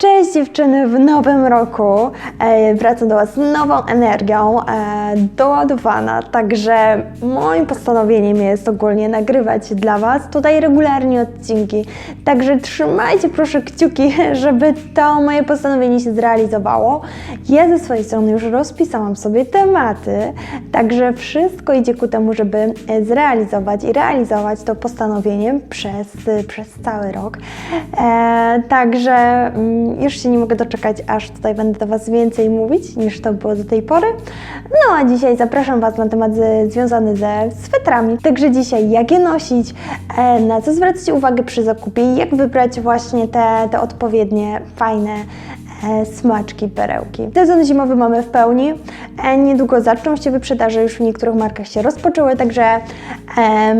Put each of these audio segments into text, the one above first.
Cześć dziewczyny w nowym roku. E, wracam do Was z nową energią, e, doładowana. Także moim postanowieniem jest ogólnie nagrywać dla Was tutaj regularnie odcinki. Także trzymajcie proszę kciuki, żeby to moje postanowienie się zrealizowało. Ja ze swojej strony już rozpisałam sobie tematy, także wszystko idzie ku temu, żeby e, zrealizować i realizować to postanowienie przez, przez cały rok. E, także mm, już się nie mogę doczekać, aż tutaj będę do Was więcej mówić niż to było do tej pory. No a dzisiaj zapraszam Was na temat związany ze swetrami. Także dzisiaj jak je nosić, e, na co zwracać uwagę przy zakupie i jak wybrać właśnie te, te odpowiednie, fajne e, smaczki, perełki. Sezon zimowy mamy w pełni. E, niedługo zaczną się wyprzedaże, już w niektórych markach się rozpoczęły, także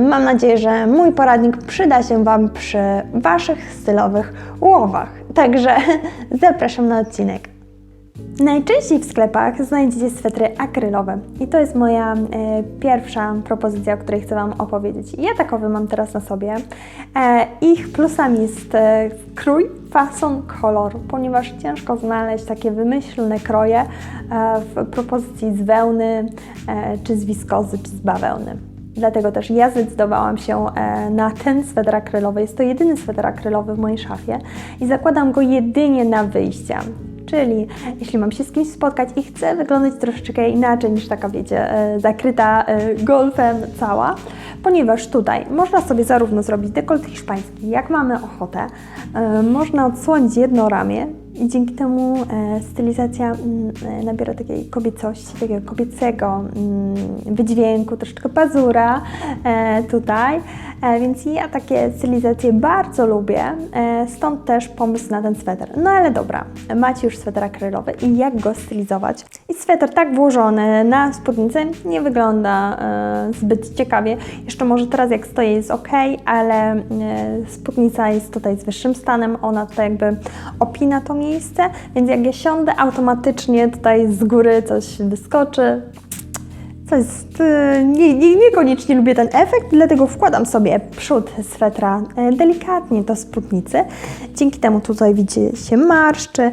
mam nadzieję, że mój poradnik przyda się Wam przy Waszych stylowych łowach. Także zapraszam na odcinek. Najczęściej w sklepach znajdziecie swetry akrylowe i to jest moja e, pierwsza propozycja, o której chcę Wam opowiedzieć. Ja takowy mam teraz na sobie. E, ich plusami jest e, krój, fason, kolor, ponieważ ciężko znaleźć takie wymyślne kroje e, w propozycji z wełny, e, czy z wiskozy, czy z bawełny. Dlatego też ja zdecydowałam się e, na ten sweter akrylowy. Jest to jedyny sweter akrylowy w mojej szafie i zakładam go jedynie na wyjścia. Czyli jeśli mam się z kimś spotkać i chcę wyglądać troszeczkę inaczej niż taka, wiecie, e, zakryta e, golfem cała, ponieważ tutaj można sobie zarówno zrobić dekolt hiszpański, jak mamy ochotę, można odsłonić jedno ramię i dzięki temu e, stylizacja mm, e, nabiera takiej kobiecości, takiego kobiecego mm, wydźwięku, troszeczkę pazura e, tutaj, więc ja takie stylizacje bardzo lubię, e, stąd też pomysł na ten sweter. No ale dobra, macie już sweter akrylowy i jak go stylizować? I sweter tak włożony na spódnicę nie wygląda e, zbyt ciekawie. Jeszcze może teraz jak stoję jest ok, ale e, spódnica jest tutaj z wyższym stanem, ona tutaj jakby opina to miejsce, więc jak ja siądę, automatycznie tutaj z góry coś wyskoczy. To jest, y, nie, nie, niekoniecznie lubię ten efekt, dlatego wkładam sobie przód swetra e, delikatnie do spódnicy. Dzięki temu tutaj widzicie się marszczy,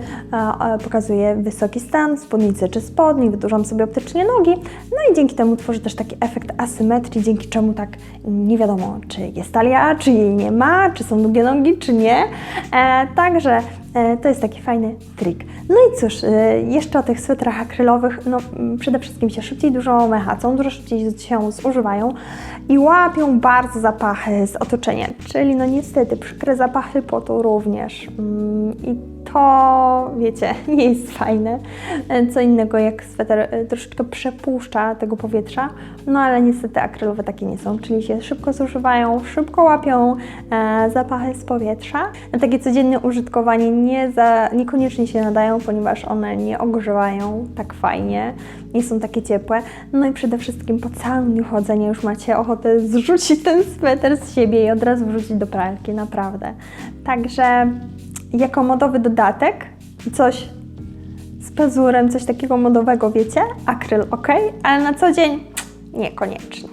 pokazuje wysoki stan spódnicy czy spodni, wydłużam sobie optycznie nogi, no i dzięki temu tworzy też taki efekt asymetrii, dzięki czemu tak nie wiadomo, czy jest talia, czy jej nie ma, czy są długie nogi, czy nie. E, także To jest taki fajny trik. No i cóż, e, jeszcze o tych swetrach akrylowych, no m, przede wszystkim się szybciej dużo mechacą, dużo szybciej się zużywają i łapią bardzo zapachy z otoczenia, czyli no niestety przykre zapachy potu również. Mm, I to, wiecie, nie jest fajne. E, Co innego jak sweter e, troszeczkę przepuszcza tego powietrza, no ale niestety akrylowe takie nie są, czyli się szybko zużywają, szybko łapią e, zapachy z powietrza. Na takie codzienne użytkowanie nie za, niekoniecznie się nadają, ponieważ one nie ogrzewają tak fajnie, nie są takie ciepłe. No i przede wszystkim po całym dniu chodzenia już macie ochotę zrzucić ten sweter z siebie i od razu wrzucić do pralki, naprawdę. Także jako modowy dodatek, coś z pazurem, coś takiego modowego, wiecie? Akryl ok, ale na co dzień niekoniecznie.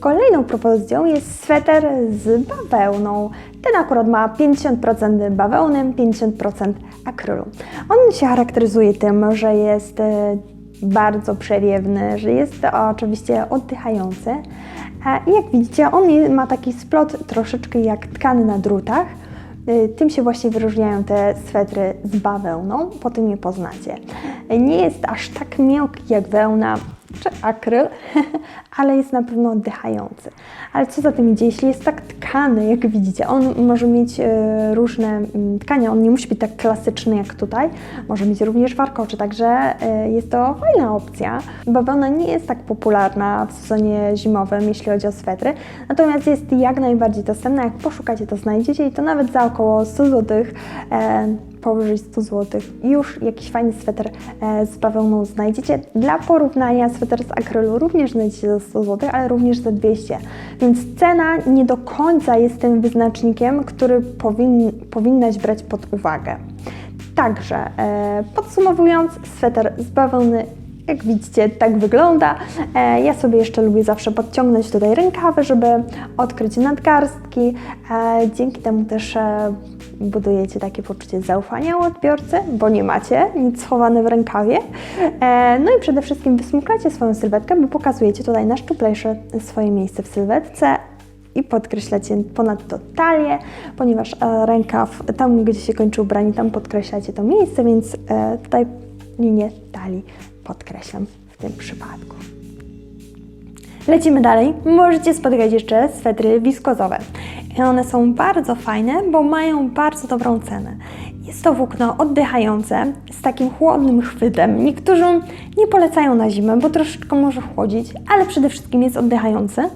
Kolejną propozycją jest sweter z bawełną. Ten akurat ma 50% bawełny, 50% akrylu. On się charakteryzuje tym, że jest e, bardzo przewiewny, że jest oczywiście oddychający. E, jak widzicie, on ma taki splot troszeczkę jak tkany na drutach. Y, Tym się właśnie wyróżniają te swetry z bawełną, po tym je poznacie. Nie jest aż tak miękki jak wełna czy akryl, ale jest na pewno oddychający. Ale co za tym idzie, jeśli jest tak tkany, jak widzicie, on może mieć e, różne mm, tkania, on nie musi być tak klasyczny jak tutaj, może mieć również warkocze, także e, jest to fajna opcja. Bawełna nie jest tak popularna w sezonie zimowym, jeśli chodzi o swetry, natomiast jest jak najbardziej dostępna, jak poszukacie to znajdziecie i to nawet za około 100 zł. Powyżej 100 zł. Już jakiś fajny sweter e, z bawełną znajdziecie. Dla porównania sweter z akrylu również znajdziecie za 100 zł, ale również za 200. Więc cena nie do końca jest tym wyznacznikiem, który powin, powinnaś brać pod uwagę. Także e, podsumowując, sweter z bawełny jak widzicie, tak wygląda. E, ja sobie jeszcze lubię zawsze podciągnąć tutaj rękawy, żeby odkryć nadgarstki. Dzięki temu też budujecie takie poczucie zaufania u odbiorcy, bo nie macie nic schowane w rękawie. E, no i przede wszystkim wysmukacie swoją sylwetkę, bo pokazujecie tutaj na szczuplejsze swoje miejsce w sylwetce i podkreślacie ponadto talię, ponieważ e, rękaw, tam gdzie się kończy ubranie, tam podkreślacie to miejsce, więc e, tutaj linię talii podkreślam w tym przypadku. Lecimy dalej. Możecie spotykać jeszcze swetry wiskozowe. I one są bardzo fajne, bo mają bardzo dobrą cenę. Jest to włókno oddychające z takim chłodnym chwytem. Niektórzy nie polecają na zimę, bo troszeczkę może chłodzić, ale przede wszystkim jest oddychający e,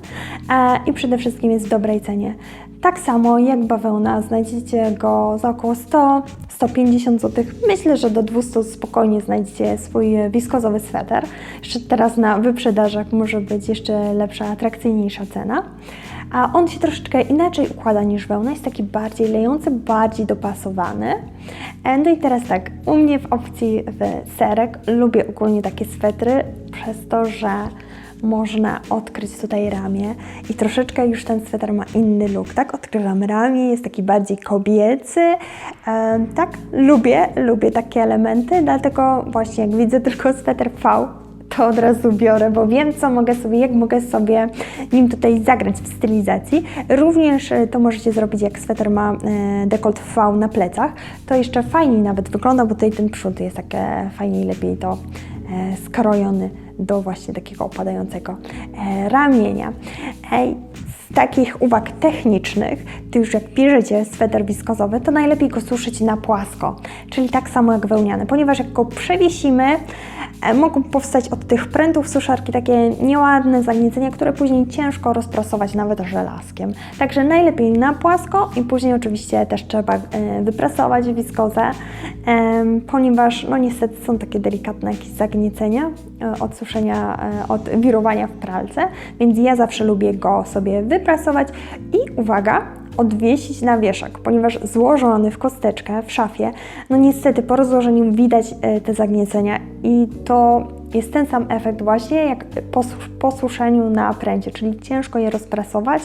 i przede wszystkim jest w dobrej cenie. Tak samo jak bawełna, znajdziecie go za około 100-150 zł. Myślę, że do 200 spokojnie znajdziecie swój wiskozowy sweter. Jeszcze teraz na wyprzedażach może być jeszcze lepsza, atrakcyjniejsza cena. A on się troszeczkę inaczej układa niż wełna, jest taki bardziej lejący, bardziej dopasowany. No i teraz tak, u mnie w opcji w serek lubię ogólnie takie swetry, przez to, że można odkryć tutaj ramię i troszeczkę już ten sweter ma inny look, tak? Odkrywam ramię, jest taki bardziej kobiecy, tak? Lubię, lubię takie elementy, dlatego właśnie jak widzę tylko sweter V, to od razu biorę, bo wiem, co mogę sobie, jak mogę sobie nim tutaj zagrać w stylizacji. Również e, to możecie zrobić, jak sweter ma e, dekolt V na plecach, to jeszcze fajniej nawet wygląda, bo tutaj ten przód jest tak e, fajniej, lepiej to e, skrojony do właśnie takiego opadającego ramienia. Ej, z takich uwag technicznych, to już jak bierzecie sweter wiskozowy, to najlepiej go suszyć na płasko, czyli tak samo jak wełniany, ponieważ jak go przewiesimy, mogą powstać od tych prętów suszarki takie nieładne zagniecenia, które później ciężko rozprasować nawet żelazkiem. Także najlepiej na płasko i później oczywiście też trzeba e, wyprasować wiskozę, ponieważ no niestety są takie delikatne jakieś zagniecenia e, od suszenia, e, od wirowania w pralce, więc ja zawsze lubię go sobie wyprasować i uwaga, odwiesić na wieszak, ponieważ złożony w kosteczkę w szafie, no niestety po rozłożeniu widać e, te zagniecenia i to jest ten sam efekt właśnie jak po, sus- po suszeniu na pręcie, czyli ciężko je rozprasować.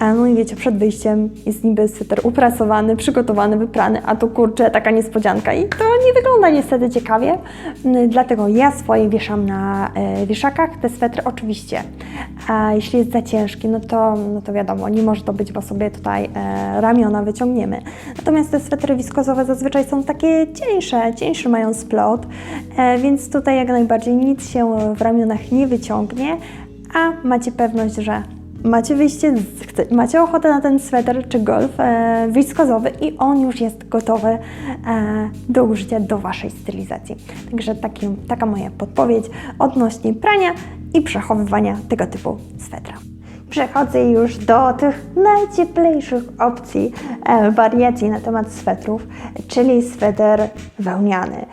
E, No i wiecie, przed wyjściem jest niby sweter uprasowany, przygotowany, wyprany, a tu kurczę, taka niespodzianka i to nie wygląda niestety ciekawie, dlatego ja swoje wieszam na e, wieszakach, te swetry oczywiście. A jeśli jest za ciężki, no to, no to wiadomo, nie może to być, bo sobie tutaj e, ramiona wyciągniemy. Natomiast te swetry wiskozowe zazwyczaj są takie cieńsze, cieńszy mają splot, więc tutaj jak najbardziej nic się w ramionach nie wyciągnie, a macie pewność, że macie wyjście, macie ochotę na ten sweter czy golf e, wiskozowy i on już jest gotowy e, do użycia do Waszej stylizacji. Także taki, taka moja podpowiedź odnośnie prania i przechowywania tego typu swetra. Przechodzę już do tych najcieplejszych opcji e, wariacji na temat swetrów, czyli sweter wełniany.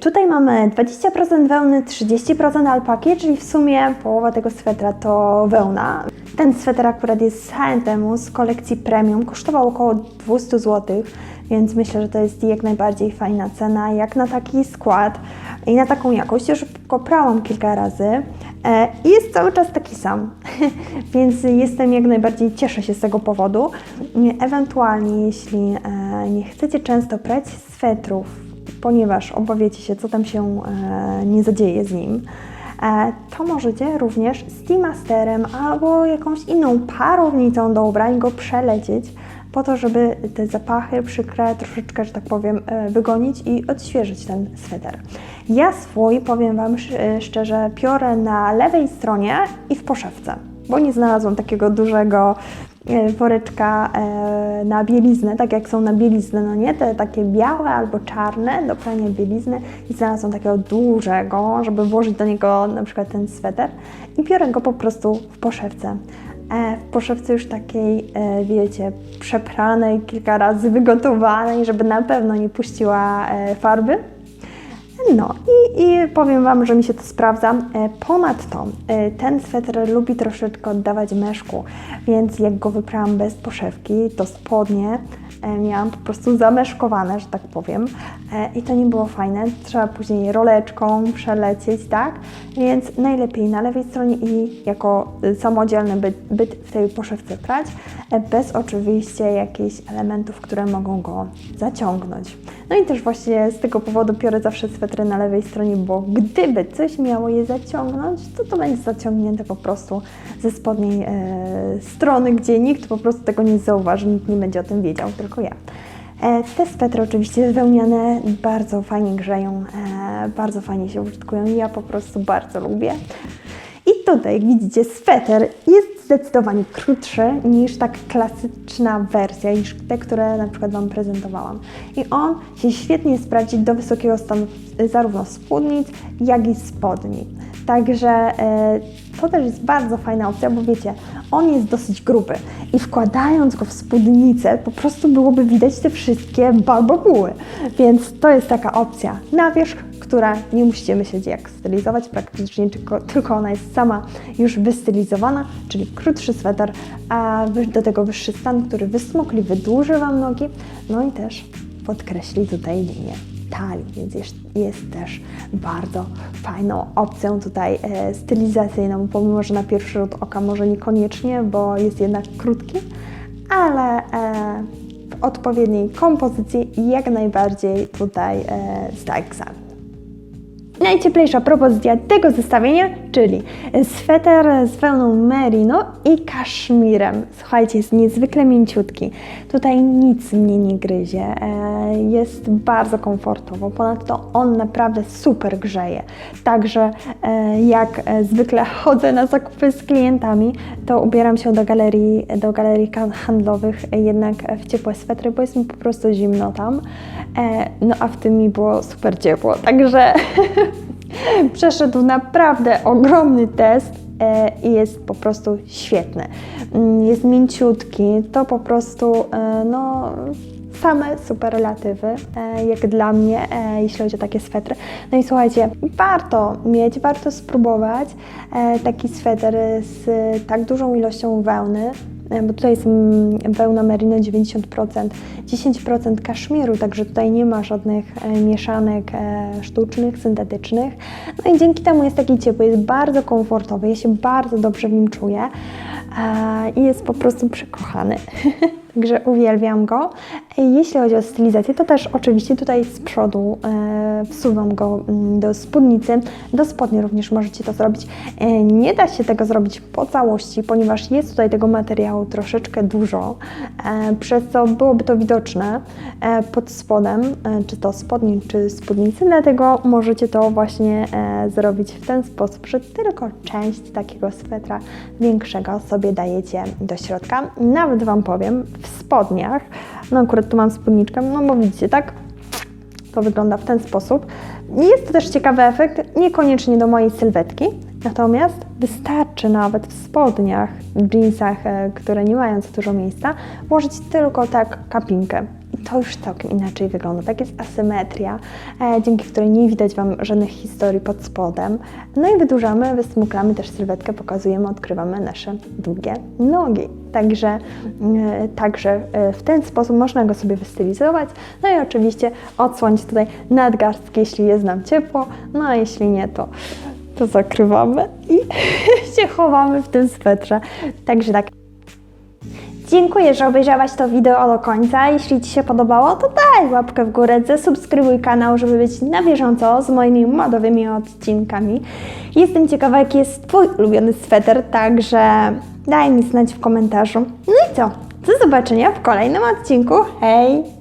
Tutaj mamy 20% wełny, 30% alpaki, czyli w sumie połowa tego swetra to wełna. Ten sweter akurat jest z H&M z kolekcji premium, kosztował około 200 zł, więc myślę, że to jest jak najbardziej fajna cena, jak na taki skład i na taką jakość. Już prałam kilka razy i jest cały czas taki sam, więc jestem jak najbardziej, cieszę się z tego powodu. E, Ewentualnie, jeśli e, nie chcecie często prać swetrów, ponieważ obawiacie się, co tam się e, nie zadzieje z nim, e, to możecie również Steamasterem albo jakąś inną parownicą do ubrań go przelecieć po to, żeby te zapachy przykre troszeczkę, że tak powiem, e, wygonić i odświeżyć ten sweter. Ja swój, powiem Wam e, szczerze, piorę na lewej stronie i w poszewce, bo nie znalazłam takiego dużego e, woreczka na bieliznę, tak jak są na bieliznę, no nie, te takie białe albo czarne do prania bielizny i znalazłam takiego dużego, żeby włożyć do niego na przykład ten sweter i biorę go po prostu w poszewce. E, w poszewce już takiej, e, wiecie, przepranej, kilka razy wygotowanej, żeby na pewno nie puściła e, farby. No i, i powiem Wam, że mi się to sprawdza. E, Ponadto e, ten sweter lubi troszeczkę oddawać meszku, więc jak go wyprałam bez poszewki, to spodnie e, miałam po prostu zameszkowane, że tak powiem. I to nie było fajne. Trzeba później roleczką przelecieć, tak? Więc najlepiej na lewej stronie i jako e, samodzielny byt, byt w tej poszewce prać, bez oczywiście jakichś elementów, które mogą go zaciągnąć. No i też właśnie z tego powodu biorę zawsze swetry na lewej stronie, bo gdyby coś miało je zaciągnąć, to to będzie zaciągnięte po prostu ze spodniej e, strony, gdzie nikt po prostu tego nie zauważy, nikt nie będzie o tym wiedział, tylko ja. E, Te swetry oczywiście wełniane bardzo fajnie grzeją, e, bardzo fajnie się użytkują. Ja po prostu bardzo lubię. I tutaj, jak widzicie, sweter jest zdecydowanie krótszy niż tak klasyczna wersja, niż te, które na przykład Wam prezentowałam. I on się świetnie sprawdzi do wysokiego stanu zarówno spódnic, jak i spodni. Także e, to też jest bardzo fajna opcja, bo wiecie, on jest dosyć gruby i wkładając go w spódnicę, po prostu byłoby widać te wszystkie balbobuły. Więc to jest taka opcja na wierzch, która nie musicie myśleć jak stylizować, praktycznie tylko, tylko ona jest sama już wystylizowana, czyli krótszy sweter, a do tego wyższy stan, który wysmokli, wydłuży Wam nogi, no i też podkreśli tutaj linię talii, więc jest, jest też bardzo fajną opcją tutaj e, stylizacyjną, pomimo, że na pierwszy rzut oka może niekoniecznie, bo jest jednak krótki, ale e, w odpowiedniej kompozycji jak najbardziej tutaj e, egzamin. Najcieplejsza propozycja tego zestawienia, czyli sweter z wełną merino i kaszmirem. Słuchajcie, jest niezwykle mięciutki. Tutaj nic mnie nie gryzie. E, Jest bardzo komfortowo. Ponadto on naprawdę super grzeje. Także e, jak e, zwykle chodzę na zakupy z klientami, to ubieram się do galerii, do galerii handlowych jednak w ciepłe swetry, bo jest mi po prostu zimno tam. No a w tym mi było super ciepło. Także przeszedł naprawdę ogromny test e, i jest po prostu świetny. Mm, Jest mięciutki, to po prostu e, no, same superlatywy, e, jak dla mnie, jeśli chodzi o takie swetry. No i słuchajcie, warto mieć, warto spróbować taki sweter z tak dużą ilością wełny, bo tutaj jest wełna merino 90%, 10% kaszmiru, także tutaj nie ma żadnych e, mieszanek e, sztucznych, syntetycznych. No i dzięki temu jest taki ciepły, jest bardzo komfortowy, ja się bardzo dobrze w nim czuję e, i jest po prostu przekochany. Także uwielbiam go. Jeśli chodzi o stylizację, to też oczywiście tutaj z przodu e, wsuwam go mm, do spódnicy, do spodni również możecie to zrobić. E, nie da się tego zrobić po całości, ponieważ jest tutaj tego materiału troszeczkę dużo, e, przez co byłoby to widoczne e, pod spodem, e, czy to spodni, czy spódnicy, dlatego możecie to właśnie e, zrobić w ten sposób, że tylko część takiego swetra większego sobie dajecie do środka. Nawet Wam powiem, w spodniach, no akurat tu mam spódniczkę, no bo widzicie, tak? To wygląda w ten sposób. Jest to też ciekawy efekt, niekoniecznie do mojej sylwetki, natomiast wystarczy nawet w spodniach, w jeansach, e, które nie mają za dużo miejsca, włożyć tylko tak kapinkę. To już całkiem inaczej wygląda. Tak jest asymetria, e, dzięki której nie widać Wam żadnych historii pod spodem. No i wydłużamy, wysmuklamy też sylwetkę, pokazujemy, odkrywamy nasze długie nogi. Także, e, także e, w ten sposób można go sobie wystylizować. No i oczywiście odsłonić tutaj nadgarstki, jeśli jest nam ciepło, no a jeśli nie, to, to zakrywamy i się chowamy w tym swetrze. Także tak. Dziękuję, że obejrzałaś to wideo do końca. Jeśli Ci się podobało, to daj łapkę w górę, zasubskrybuj kanał, żeby być na bieżąco z moimi modowymi odcinkami. Jestem ciekawa, jaki jest Twój ulubiony sweter, także daj mi znać w komentarzu. No i co? Do zobaczenia w kolejnym odcinku. Hej!